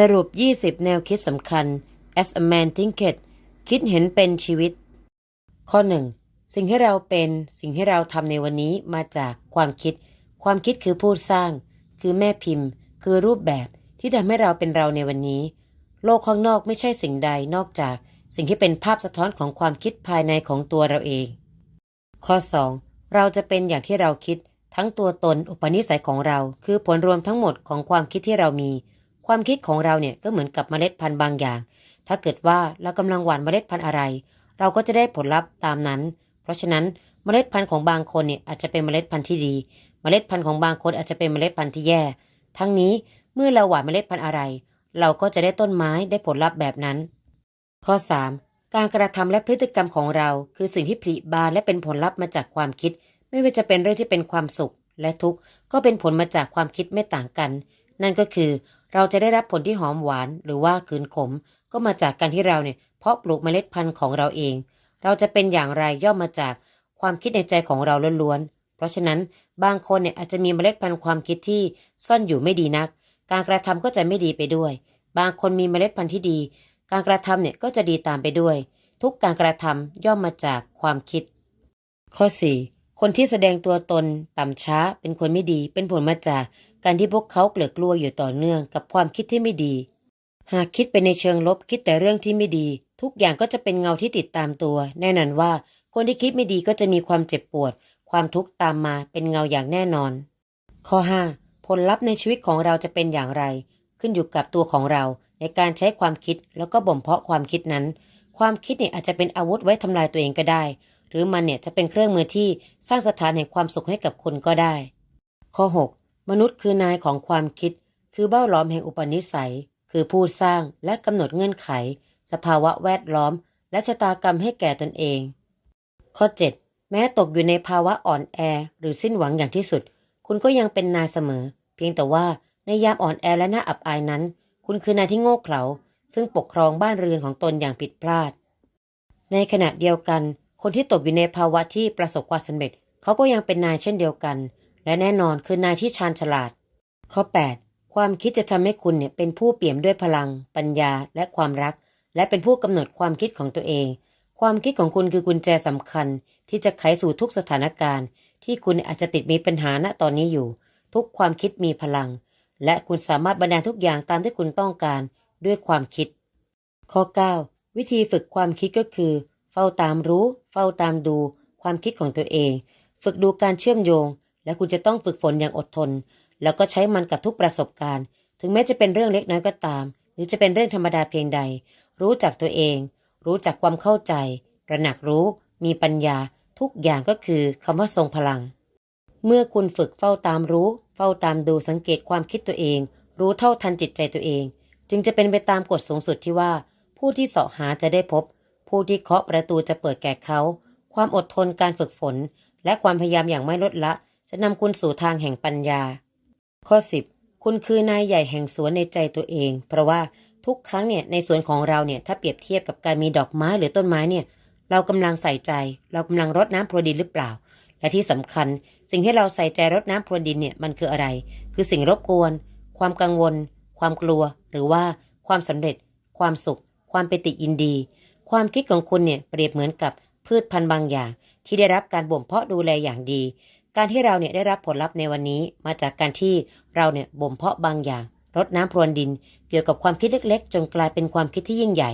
สรุป 20 แนวคิดสำคัญ as a man thinketh คิดเห็นเป็นชีวิต ข้อ 1 สิ่งที่เราเป็นสิ่งที่เราทำในวันนี้มาจากความคิด ความคิดคือผู้สร้าง คือแม่พิมพ์ คือรูปแบบที่ทำให้เราเป็นเราในวันนี้ โลกข้างนอกไม่ใช่สิ่งใดนอกจากสิ่งที่เป็นภาพสะท้อนของความคิดภายในของตัวเราเอง ข้อ 2 เราจะเป็นอย่างที่เราคิด ทั้งตัวตนอุปนิสัยของเรา คือผลรวมทั้งหมดของความคิดที่เรามี ความคิดของเราเนี่ยก็เหมือนกับเมล็ดพันธุ์บางอย่าง ถ้าเกิดว่าเรากำลังหว่านเมล็ดพันธุ์อะไร เราก็จะได้ผลลัพธ์ตามนั้น เพราะฉะนั้นเมล็ดพันธุ์ของบางคนเนี่ยอาจจะเป็นเมล็ดพันธุ์ที่ดี เมล็ดพันธุ์ของบางคนอาจจะเป็นเมล็ดพันธุ์ที่แย่ ทั้งนี้เมื่อเราหว่านเมล็ดพันธุ์อะไร เราก็จะได้ต้นไม้ได้ผลลัพธ์แบบนั้น ข้อ 3 การกระทำและพฤติกรรมของเรา คือสิ่งที่ผลิบานและเป็นผลลัพธ์มาจากความคิด ไม่ว่าจะเป็นเรื่องที่เป็นความสุขและทุกข์ก็เป็นผลมาจากความคิดไม่ต่างกัน นั่นก็คือเราจะได้รับผลที่หอมหวานหรือว่าคืนขม ก็มาจากการที่เราเนี่ยเพาะปลูกเมล็ดพันธุ์ของเราเอง เราจะเป็นอย่างไรย่อมมาจากความคิดในใจของเราล้วนๆ เพราะฉะนั้นบางคนเนี่ยอาจจะมีเมล็ดพันธุ์ความคิดที่ซ่อนอยู่ไม่ดีนัก การกระทำก็จะไม่ดีไปด้วย บางคนมีเมล็ดพันธุ์ที่ดี การกระทำเนี่ยก็จะดีตามไปด้วย ทุกการกระทำย่อมมาจากความคิด ข้อ 4 คนที่แสดงตัวตน ต่ำช้า เป็นคนไม่ดี เป็นผลมาจาก การที่พวกเขาเกลือกลัวอยู่ต่อเนื่องกับความคิดที่ไม่ดี หากคิดไปในเชิงลบคิดแต่เรื่องที่ไม่ดี ทุกอย่างก็จะเป็นเงาที่ติดตามตัว แน่นอนว่า คนที่คิดไม่ดีก็จะมีความเจ็บปวด ความทุกข์ตามมาเป็นเงาอย่างแน่นอน ข้อ 5 ผลลัพธ์ในชีวิตของเราจะเป็นอย่างไร ขึ้นอยู่กับตัวของเราในการใช้ความคิดแล้วก็บ่มเพาะความคิดนั้น ความคิดเนี่ยอาจจะเป็นอาวุธไว้ทำลายตัวเองก็ได้ หรือมันเนี่ยจะเป็นเครื่องมือที่สร้างสถานแห่งความสุขให้กับคุณก็ได้ ข้อ6 มนุษย์คือนายของความคิด คือเบ้าหลอมแห่งอุปนิสัย คือผู้สร้างและกำหนดเงื่อนไข สภาวะแวดล้อม และชะตากรรมให้แก่ตนเอง ข้อ 7 แม้ตกอยู่ในภาวะอ่อนแอ หรือสิ้นหวังอย่างที่สุด คุณก็ยังเป็นนายเสมอ เพียงแต่ว่าในยามอ่อนแอและน่าอับอายนั้น คุณคือนายที่โง่เขลาซึ่งปกครองบ้านเรือนของตนอย่างผิดพลาด ในขณะเดียวกัน คนที่ตกอยู่ในภาวะที่ประสบความสำเร็จ เขาก็ยังเป็นนายเช่นเดียวกัน และแน่นอนคือนายที่ชาญฉลาด ข้อ 8 ความคิดจะทำให้คุณเนี่ยเป็นผู้เปี่ยมด้วยพลัง ปัญญาและความรัก และเป็นผู้กำหนดความคิดของตัวเอง ความคิดของคุณคือกุญแจสำคัญ ที่จะไขสู่ทุกสถานการณ์ ที่คุณอาจจะติดมีปัญหาณตอนนี้อยู่ ทุกความคิดมีพลัง และคุณสามารถบันดาทุกอย่างตามที่คุณต้องการด้วยความคิด ข้อ 9 วิธีฝึกความคิดก็คือ เฝ้าตามรู้ เฝ้าตามดู ความคิดของตัวเอง ฝึกดูการเชื่อมโยง และคุณจะต้องฝึกฝนอย่างอดทน แล้วก็ใช้มันกับทุกประสบการณ์ ถึงแม้จะเป็นเรื่องเล็กน้อยก็ตาม หรือจะเป็นเรื่องธรรมดาเพียงใด รู้จักตัวเอง รู้จักความเข้าใจระหนักรู้ มีปัญญา ทุกอย่างก็คือคำว่าทรงพลัง เมื่อคุณฝึกเฝ้าตามรู้ เฝ้าตามดูสังเกตความคิดตัวเอง รู้เท่าทันจิตใจตัวเอง จึงจะเป็นไปตามกฎสูงสุดที่ว่า ผู้ที่เสาะหาจะได้พบ ผู้ที่เคาะประตูจะเปิดแก่เขา ความอดทนการฝึกฝน และความพยายามอย่างไม่ลดละ จะนำคุณสู่ทางแห่งปัญญา ข้อ 10 คุณคือนายใหญ่แห่งสวนในใจตัวเอง เพราะว่าทุกครั้งเนี่ยในสวนของเราเนี่ยถ้าเปรียบเทียบกับการมีดอกไม้หรือต้นไม้เนี่ย เรากำลังใส่ใจ เรากำลังรดน้ำพรวนดินหรือเปล่า และที่สำคัญ สิ่งที่เราใส่ใจรดน้ำพรวนดินเนี่ยมันคืออะไร คือสิ่งรบกวน ความกังวล ความกลัว หรือว่าความสำเร็จ ความสุข ความปิติยินดี ความคิดของคุณเนี่ยเปรียบเหมือนกับพืชพันธุ์บางอย่าง ที่ได้รับการบ่มเพาะดูแลอย่างดี การที่เราเนี่ยได้รับผลลัพธ์ในวันนี้มาจากการที่เราเนี่ยบ่มเพาะบางอย่างรดน้ำพรวนดิน เกี่ยวกับความคิดเล็ก ๆ จนกลายเป็นความคิดที่ยิ่งใหญ่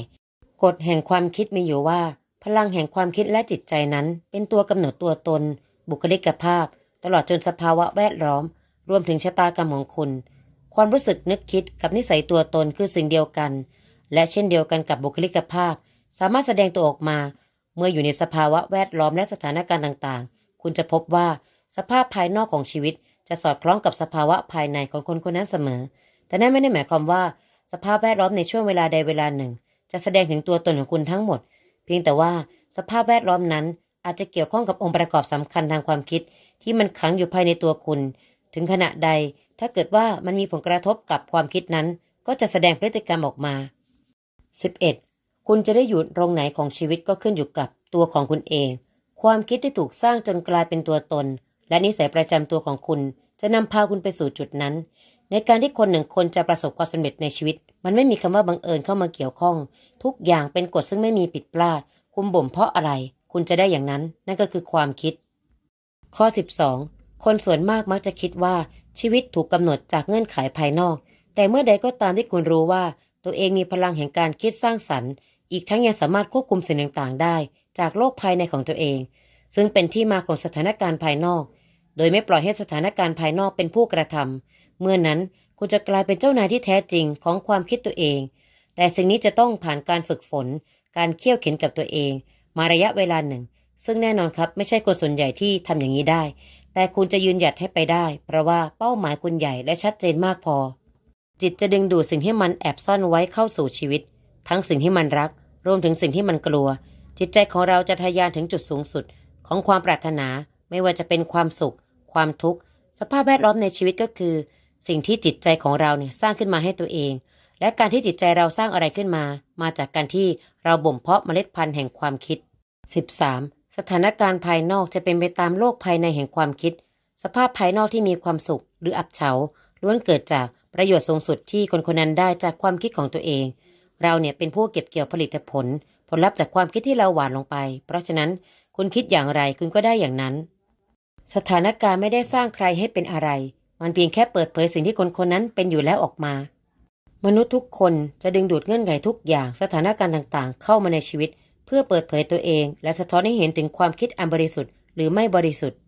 กฎแห่งความคิดมีอยู่ว่า พลังแห่งความคิดและจิตใจนั้น เป็นตัวกำหนดตัวตน บุคลิกภาพ ตลอดจนสภาวะแวดล้อม รวมถึงชะตากรรมของคุณ ความรู้สึกนึกคิดกับนิสัยตัวตนคือสิ่งเดียวกัน และเช่นเดียวกันกับบุคลิกภาพ สามารถแสดงตัวออกมา เมื่ออยู่ในสภาวะแวดล้อมและสถานการณ์ต่างๆ คุณจะพบว่า สภาพภายนอกของชีวิตจะสอดคล้องกับสภาวะภายในของคนคนนั้นเสมอ แต่นั่นไม่ได้หมายความว่า สภาพแวดล้อมในช่วงเวลาใดเวลาหนึ่ง จะแสดงถึงตัวตนของคุณทั้งหมด เพียงแต่ว่าสภาพแวดล้อมนั้นอาจจะเกี่ยวข้องกับองค์ประกอบสำคัญทางความคิด ที่มันขังอยู่ภายในตัวคุณ ถึงขณะใด ถ้าเกิดว่ามันมีผลกระทบกับความคิดนั้น ก็จะแสดงพฤติกรรมออกมา 11. คุณจะได้อยู่ตรงไหนของชีวิตก็ขึ้นอยู่กับตัวของคุณเอง ความคิดที่ถูกสร้างจนกลายเป็นตัวตน และนิสัยประจำตัวของคุณจะนำพาคุณไปสู่จุดนั้น ในการที่คนหนึ่งคนจะประสบความสำเร็จในชีวิต มันไม่มีคำว่าบังเอิญเข้ามาเกี่ยวข้อง ทุกอย่างเป็นกฎซึ่งไม่มีผิดพลาด คุณบ่มเพราะอะไร คุณจะได้อย่างนั้น นั่นก็คือความคิด ข้อ 12 คนส่วนมากมักจะคิดว่าชีวิตถูกกำหนดจากเงื่อนไขภายนอก แต่เมื่อใดก็ตามที่คุณรู้ว่า ตัวเองมีพลังแห่งการคิดสร้างสรรค์ อีกทั้งยังสามารถควบคุมสิ่งต่างๆ ได้ จากโลกภายในของตัวเอง ซึ่งเป็นที่มาของสถานการณ์ภายนอก โดยไม่ปล่อยให้สถานการณ์ภายนอกเป็นผู้กระทำเมื่อนั้นคุณจะกลายเป็นเจ้านายที่แท้จริงของความคิดตัวเอง แต่สิ่งนี้จะต้องผ่านการฝึกฝน การเคี่ยวเข็นกับตัวเอง มาระยะเวลาหนึ่ง ซึ่งแน่นอนครับไม่ใช่คนส่วนใหญ่ที่ทำอย่างนี้ได้ แต่คุณจะยืนหยัดให้ไปได้ เพราะว่าเป้าหมายคุณใหญ่และชัดเจนมากพอ จิตจะดึงดูดสิ่งที่มันแอบซ่อนไว้เข้าสู่ชีวิต ทั้งสิ่งที่มันรัก รวมถึงสิ่งที่มันกลัว จิตใจของเราจะทะยานถึงจุดสูงสุด ของความปรารถนา ไม่ว่าจะเป็นความสุข ความทุกข์ สภาพแวดล้อมในชีวิตก็คือ สิ่งที่จิตใจของเราเนี่ยสร้างขึ้นมาให้ตัวเอง และการที่จิตใจเราสร้างอะไรขึ้นมา มาจากการที่เราบ่มเพาะเมล็ดพันธุ์แห่งความคิด 13. สถานการณ์ภายนอกจะเป็นไปตามโลกภายในแห่งความคิด สภาพภายนอกที่มีความสุข หรืออับเฉาล้วนเกิดจากประโยชน์สูงสุดที่คนคนนั้นได้จากความคิดของตัวเอง เราเนี่ยเป็นผู้เก็บเกี่ยวผลิตผล ผลลัพธ์จากความคิดที่เราหวานลงไป เพราะฉะนั้นคุณคิดอย่างไรคุณก็ได้อย่างนั้น สถานการณ์ไม่ได้สร้างใครให้เป็นอะไร มันเพียงแค่เปิดเผยสิ่งที่คนคนนั้นเป็นอยู่แล้วออกมา มนุษย์ทุกคนจะดึงดูดเงื่อนไขทุกอย่างสถานการณ์ต่างๆ เข้ามาในชีวิต เพื่อเปิดเผยตัวเอง และสะท้อนให้เห็นถึงความคิดอันบริสุทธิ์หรือไม่บริสุทธิ์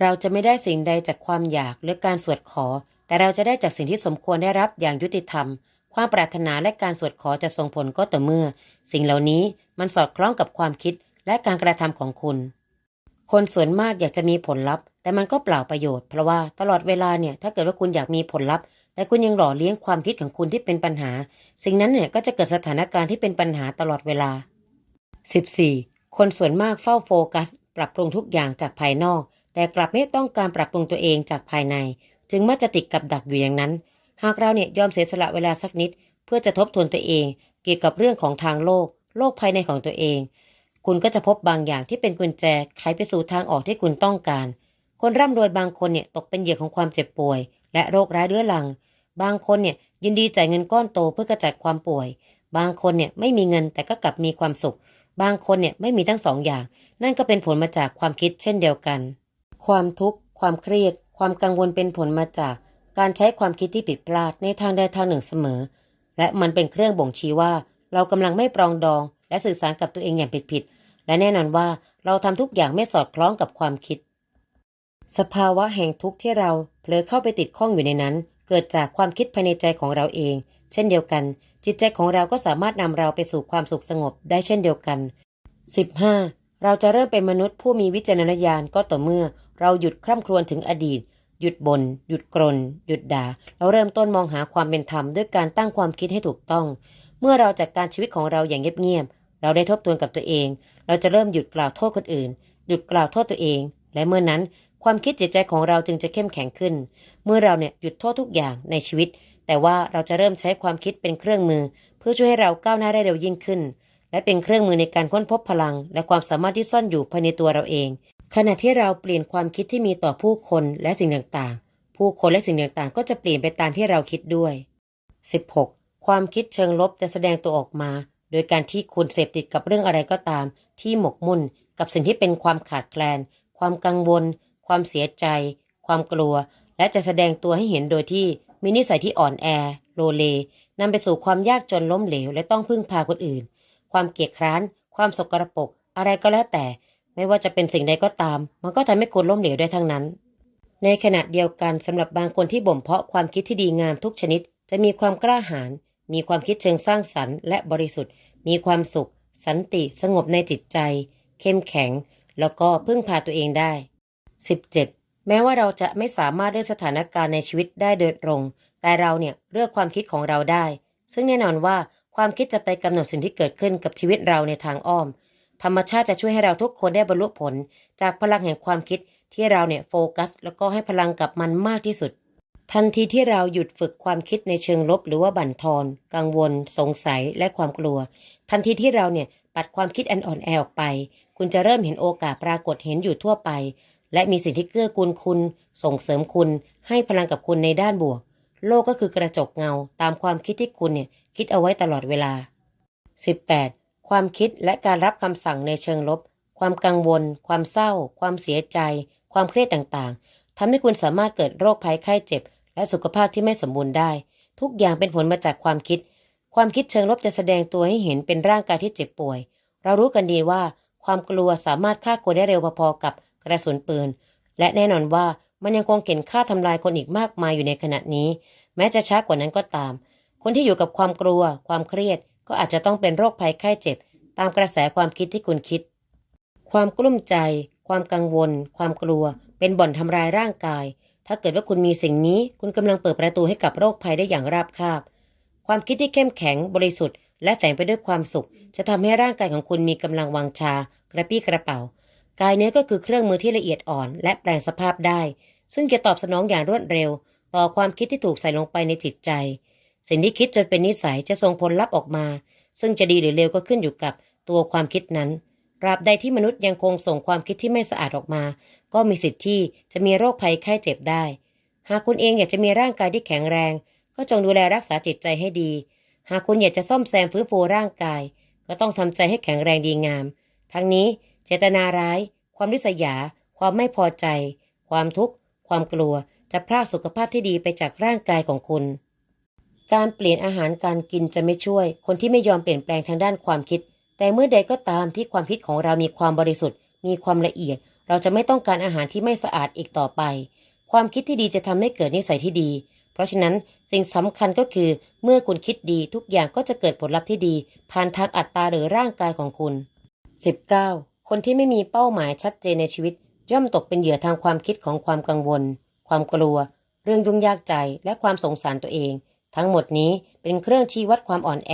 เราจะไม่ได้สิ่งใดจากความอยากหรือการสวดขอ แต่เราจะได้จากสิ่งที่สมควรได้รับอย่างยุติธรรม ความปรารถนาและการสวดขอจะส่งผลก็ต่อเมื่อ สิ่งเหล่านี้มันสอดคล้องกับความคิดและการกระทำของคุณ คนส่วนมากอยากจะมีผลลัพธ์ แต่มันก็เปล่าประโยชน์เพราะว่าตลอดเวลาเนี่ยถ้าเกิดว่าคุณอยากมีผลลัพธ์ แต่คุณยังหล่อเลี้ยงความคิดของคุณที่เป็นปัญหา สิ่งนั้นเนี่ยก็จะเกิดสถานการณ์ที่เป็นปัญหาตลอดเวลา 14. คนส่วนมากเฝ้าโฟกัส ปรับปรุงทุกอย่างจากภายนอก แต่กลับไม่ต้องการปรับปรุงตัวเองจากภายใน จึงมักจะติดกับดักอยู่อย่างนั้น หากเราเนี่ยยอมเสียสละเวลาสักนิด เพื่อจะทบทวนตัวเอง เกี่ยวกับเรื่องของทางโลก โลกภายในของตัวเอง คุณก็จะพบบางอย่างที่เป็นกุญแจไขไปสู่ทางออกที่คุณต้องการ คนร่ำรวยบางคนเนี่ยตกเป็นเหยื่อของความเจ็บป่วย และโรคร้ายเรื้อรัง บางคนเนี่ยยินดีจ่ายเงินก้อนโตเพื่อกระจัดความป่วย บางคนเนี่ยไม่มีเงินแต่ก็กลับมีความสุข บางคนเนี่ยไม่มีทั้งสองอย่าง นั่นก็เป็นผลมาจากความคิดเช่นเดียวกัน ความทุกข์ ความเครียด ความกังวลเป็นผลมาจาก การใช้ความคิดที่ผิดพลาดในทางใดทางหนึ่งเสมอ และมันเป็นเครื่องบ่งชี้ว่า เรากำลังไม่ปรองดอง และสื่อสารกับตัวเองอย่างผิดๆและแน่นอนว่าเราทำทุกอย่างไม่สอดคล้องกับความคิด สภาวะแห่งทุกข์ที่เราเผลอเข้าไปติดข้องอยู่ในนั้น เกิดจากความคิดภายในใจของเราเอง เช่นเดียวกัน จิตใจของเราก็สามารถนำเราไปสู่ความสุขสงบได้เช่นเดียวกัน 15. เราจะเริ่มเป็นมนุษย์ผู้มีวิจารณญาณก็ต่อเมื่อ เราหยุดคร่ำครวญถึงอดีต หยุดบน่นหยุดกรน หยุดด่า เราเริ่มต้นมองหาความเป็นธรรมด้วยการตั้งความคิดให้ถูกต้อง เมื่อเราจัดการชีวิตของเราอย่างเงียบๆ เราได้ทบทวนกับตัวเอง เราจะเริ่มหยุดกล่าวโทษคนอื่น หยุดกล่าวโทษตัวเอง และเมื่อนั้นความคิดจิตใจของเราจึงจะเข้มแข็งขึ้น เมื่อเราเนี่ยหยุดโทษทุกอย่างในชีวิต แต่ว่าเราจะเริ่มใช้ความคิดเป็นเครื่องมือ เพื่อช่วยให้เราก้าวหน้าได้เร็วยิ่งขึ้น และเป็นเครื่องมือในการค้นพบพลัง และความสามารถที่ซ่อนอยู่ภายในตัวเราเอง ขณะที่เราเปลี่ยนความคิดที่มีต่อผู้คนและสิ่งต่างๆ ผู้คนและสิ่งต่างๆ ก็จะเปลี่ยนไปตามที่เราคิดด้วย 16. ความคิดเชิงลบจะแสดงตัวออกมา โดยการที่คุณเสพติดกับเรื่องอะไรก็ตาม ที่หมกมุ่นกับสิ่งที่เป็นความขาดแคลน ความกังวล ความเสียใจ ความกลัว และจะแสดงตัวให้เห็นโดยที่มีนิสัยที่อ่อนแอ โลเล นำไปสู่ความยากจนล้มเหลว และต้องพึ่งพาคนอื่น ความเกียจคร้าน ความสกรปรก อะไรก็แล้วแต่ ไม่ว่าจะเป็นสิ่งใดก็ตาม มันก็ทำให้คุณล้มเหลวได้ทั้งนั้น ในขณะเดียวกันสำหรับบางคนที่บ่มเพาะความคิดที่ดีงามทุกชนิด จะมีความกล้าหาญ มีความคิดเชิงสร้างสรรค์และบริสุทธิ์ มีความสุข สันติสงบในจิตใจ เข้มแข็ง แล้วก็พึ่งพาตัวเองได้ 17. แม้ว่าเราจะไม่สามารถเลือกสถานการณ์ในชีวิตได้โดยตรง แต่เราเนี่ยเลือกความคิดของเราได้ ซึ่งแน่นอนว่าความคิดจะไปกำหนดสิ่งที่เกิดขึ้นกับชีวิตเราในทางอ้อม ธรรมชาติจะช่วยให้เราทุกคนได้บรรลุผล จากพลังแห่งความคิดที่เราเนี่ยโฟกัส แล้วก็ให้พลังกับมันมากที่สุด ทันทีที่เราหยุดฝึกความคิดในเชิงลบ หรือว่าบั่นทอน กังวล สงสัยและความกลัว ทันทีที่เราเนี่ยปัดความคิดอันอ่อนแอออกไป คุณจะเริ่มเห็นโอกาสปรากฏเห็นอยู่ทั่วไป และมีสิ่งที่เกื้อกูลคุณ ส่งเสริมคุณ ให้พลังกับคุณในด้านบวก โลกก็คือกระจกเงาตามความคิดที่คุณเนี่ยคิดเอาไว้ตลอดเวลา 18. ความคิดและการรับคำสั่งในเชิงลบ ความกังวล ความเศร้า ความเสียใจ ความเครียดต่างๆทำให้คุณสามารถเกิดโรคภัยไข้เจ็บ และสุขภาพที่ไม่สมบูรณ์ได้ ทุกอย่างเป็นผลมาจากความคิด ความคิดเชิงลบจะแสดงตัวให้เห็นเป็นร่างกายที่เจ็บป่วย เรารู้กันดีว่า ความกลัวสามารถฆ่าคนได้เร็วพอๆกับกระสุนปืน และแน่นอนว่ามันยังคงเข็นฆ่าทำลายคนอีกมากมายอยู่ในขณะนี้ แม้จะช้ากว่านั้นก็ตาม คนที่อยู่กับความกลัว ความเครียด ก็อาจจะต้องเป็นโรคภัยไข้เจ็บ ตามกระแสความคิดที่คุณคิด ความกลุ้มใจ ความกังวล ความกลัว เป็นบ่อนทำลายร่างกาย ถ้าเกิดว่าคุณมีสิ่งนี้คุณกำลังเปิดประตูให้กับโรคภัยได้อย่างราบคาบ ความคิดที่เข้มแข็งบริสุทธิ์ และแฝงไปด้วยความสุข จะทำให้ร่างกายของคุณมีกำลังวังชา กระปี้กระเป๋า กายเนื้อก็คือเครื่องมือที่ละเอียดอ่อน และแปลงสภาพได้ ซึ่งจะตอบสนองอย่างรวดเร็ว ต่อความคิดที่ถูกใส่ลงไปในจิตใจ สิ่งที่คิดจนเป็นนิสัยจะส่งผลลัพธ์ออกมา ซึ่งจะดีหรือเลวก็ขึ้นอยู่กับตัวความคิดนั้นตราบใดที่มนุษย์ยังคงส่งความคิดที่ไม่สะอาดออกมา ก็มีสิทธิ์ที่จะมีโรคภัยไข้เจ็บได้ หากคุณเองอยากจะมีร่างกายที่แข็งแรง ก็จงดูแลรักษาจิตใจให้ดี หากคุณอยากจะซ่อมแซมฟื้นฟูร่างกาย ก็ต้องทำใจให้แข็งแรงดีงาม ทั้งนี้เจตนาร้าย ความริษยา ความไม่พอใจ ความทุกข์ ความกลัว จะพรากสุขภาพที่ดีไปจากร่างกายของคุณ การเปลี่ยนอาหารการกินจะไม่ช่วย คนที่ไม่ยอมเปลี่ยนแปลงทางด้านความคิด แต่เมื่อใดก็ตามที่ความคิดของเรามีความบริสุทธิ์ มีความละเอียด เราจะไม่ต้องการอาหารที่ไม่สะอาดอีกต่อไป ความคิดที่ดีจะทำให้เกิดนิสัยที่ดี เพราะฉะนั้นสิ่งสำคัญก็คือ เมื่อคุณคิดดีทุกอย่างก็จะเกิดผลลัพธ์ที่ดี ผ่านทางอัตตาหรือร่างกายของคุณ 19. คนที่ไม่มีเป้าหมายชัดเจนในชีวิต ย่อมตกเป็นเหยื่อทางความคิดของความกังวล ความกลัว เรื่องยุ่งยากใจและความสงสารตัวเอง ทั้งหมดนี้เป็นเครื่องชี้วัดความอ่อนแอ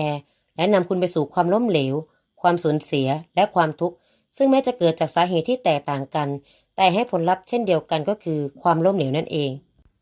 และนำคุณไปสู่ความล้มเหลว ความสูญเสียและความทุกข์ ซึ่งแม้จะเกิดจากสาเหตุที่แตกต่างกัน แต่ให้ผลลัพธ์เช่นเดียวกันก็คือความล้มเหลวนั่นเอง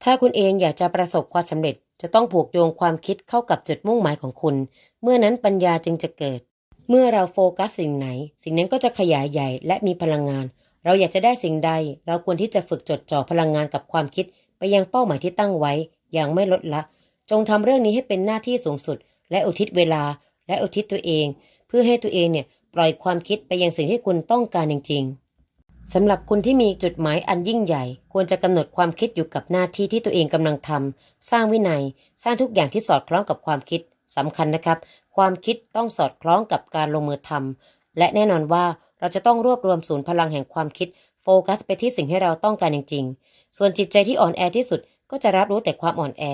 ถ้าคุณเองอยากจะประสบความสำเร็จ จะต้องผูกโยงความคิดเข้ากับจุดมุ่งหมายของคุณ เมื่อนั้นปัญญาจึงจะเกิด เมื่อเราโฟกัสสิ่งไหน สิ่งนั้นก็จะขยายใหญ่และมีพลังงาน เราอยากจะได้สิ่งใด เราควรที่จะฝึกจดจ่อพลังงานกับความคิด ไปยังเป้าหมายที่ตั้งไว้ อย่างไม่ลดละ จงทำเรื่องนี้ให้เป็นหน้าที่สูงสุด และอุทิศเวลา และอุทิศตัวเอง เพื่อให้ตัวเองเนี่ย ปล่อยความคิดไปยังสิ่งที่คุณต้องการจริงๆสำหรับคุณที่มีจุดหมายอันยิ่งใหญ่ ควรจะกำหนดความคิดอยู่กับหน้าที่ที่ตัวเองกำลังทำสร้างวินัย สร้างทุกอย่างที่สอดคล้องกับความคิดสำคัญนะครับ ความคิดต้องสอดคล้องกับการลงมือทำและแน่นอนว่าเราจะต้องรวบรวมศูนย์พลังแห่งความคิด โฟกัสไปที่สิ่งที่เราต้องการจริง ๆ ส่วนจิตใจที่อ่อนแอที่สุดก็จะรับรู้แต่ความอ่อนแอ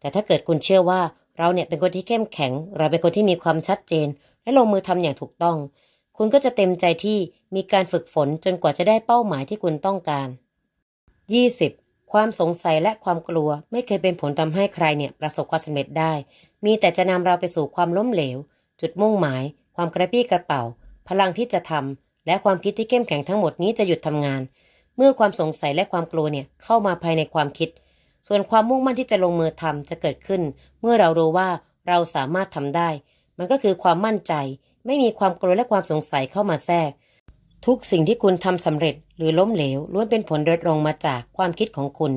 แต่ถ้าเกิดคุณเชื่อว่าเราเนี่ยเป็นคนที่เข้มแข็ง เราเป็นคนที่มีความชัดเจน และลงมือทำอย่างถูกต้อง คุณก็จะเต็มใจที่มีการฝึกฝนจนกว่าจะได้เป้าหมายที่คุณต้องการ 20. ความสงสัยและความกลัวไม่เคยเป็นผลทำให้ใครเนี่ยประสบความสำเร็จได้ มีแต่จะนำเราไปสู่ความล้มเหลว จุดมุ่งหมาย ความกระปี้กระเป๋า พลังที่จะทำและความคิดที่เข้มแข็งทั้งหมดนี้จะหยุดทำงาน เมื่อความสงสัยและความกลัวเนี่ยเข้ามาภายในความคิด ส่วนความมุ่งมั่นที่จะลงมือทำจะเกิดขึ้น เมื่อเรารู้ว่าเราสามารถทำได้ มันก็คือความมั่นใจ ไม่มีความกลัวและความสงสัยเข้ามาแทรก ทุกสิ่งที่คุณทำสำเร็จหรือล้มเหลวล้วนเป็นผลโดยตรงมาจากความคิดของคุณ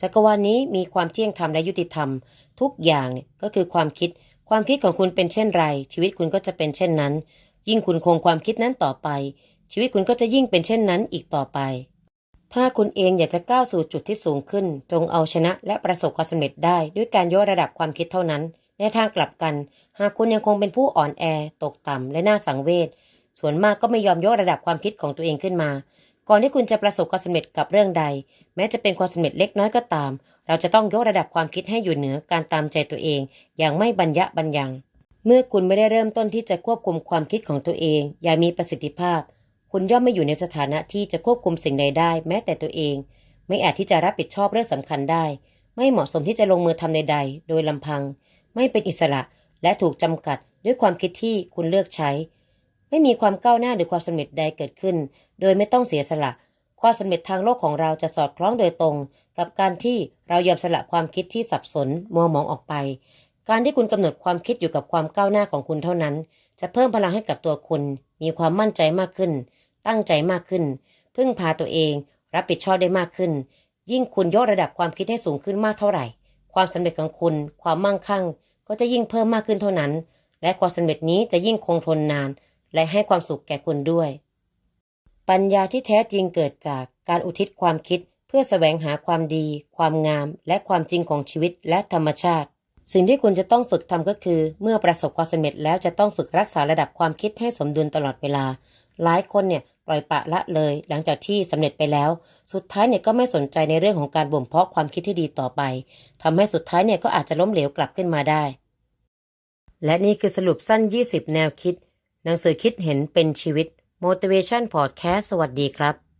จักรวาลนี้มีความเที่ยงธรรมและยุติธรรม ทุกอย่างเนี่ยก็คือความคิด ความคิดของคุณเป็นเช่นไร ชีวิตคุณก็จะเป็นเช่นนั้น ยิ่งคุณคงความคิดนั้นต่อไป ชีวิตคุณก็จะยิ่งเป็นเช่นนั้นอีกต่อไป ถ้าคุณเองอยากจะก้าวสู่จุดที่สูงขึ้น จงเอาชนะและประสบความสำเร็จได้ด้วยการยกระดับความคิดเท่านั้น ในทางกลับกัน หากคุณยังคงเป็นผู้อ่อนแอ ตกต่ำและน่าสังเวช ส่วนมากก็ไม่ยอมยกระดับความคิดของตัวเองขึ้นมา ก่อนที่คุณจะประสบความสำเร็จกับเรื่องใด แม้จะเป็นความสำเร็จเล็กน้อยก็ตาม เราจะต้องยกระดับความคิดให้อยู่เหนือการตามใจตัวเอง อย่างไม่บัญญะบัญญัง เมื่อคุณไม่ได้เริ่มต้นที่จะควบคุมความคิดของตัวเอง อย่างมีประสิทธิภาพ คุณย่อมไม่อยู่ในสถานะที่จะควบคุมสิ่งใดได้ แม้แต่ตัวเอง ไม่อาจที่จะรับผิดชอบเรื่องสำคัญได้ ไม่เหมาะสมที่จะลงมือทำใดๆ โดยลำพัง ไม่เป็นอิสระและถูกจำกัดด้วยความคิดที่คุณเลือกใช้ ไม่มีความก้าวหน้าหรือความสำเร็จใดเกิดขึ้น โดยไม่ต้องเสียสละ ความสำเร็จทางโลกของเราจะสอดคล้องโดยตรง กับการที่เรายอมสละความคิดที่สับสนมัวหมองออกไป การที่คุณกำหนดความคิดอยู่กับความก้าวหน้าของคุณเท่านั้น จะเพิ่มพลังให้กับตัวคุณ มีความมั่นใจมากขึ้น ตั้งใจมากขึ้น พึ่งพาตัวเอง รับผิดชอบได้มากขึ้น ยิ่งคุณยกระดับความคิดให้สูงขึ้นมากเท่าไหร่ ความสำเร็จของคุณ ความมั่งคั่ง ก็จะยิ่งเพิ่มมากขึ้นเท่านั้น และความสำเร็จนี้จะยิ่งคงทนนาน และให้ความสุขแก่คุณด้วย ปัญญาที่แท้จริงเกิดจากการอุทิศความคิดเพื่อแสวงหาความดี ความงาม และความจริงของชีวิตและธรรมชาติ สิ่งที่คุณจะต้องฝึกทำก็คือ เมื่อประสบความสำเร็จแล้วจะต้องฝึกรักษาระดับความคิดให้สมดุลตลอดเวลา หลายคนเนี่ย ปล่อยปะละเลย หลังจากที่สำเร็จไปแล้ว สุดท้ายเนี่ยก็ไม่สนใจในเรื่องของการบ่มเพาะความคิดที่ดีต่อไปทำให้สุดท้ายเนี่ยก็อาจจะล้มเหลวกลับขึ้นมาได้ และนี่คือสรุปสั้น 20 แนวคิด หนังสือคิดเห็นเป็นชีวิต motivation podcast สวัสดีครับ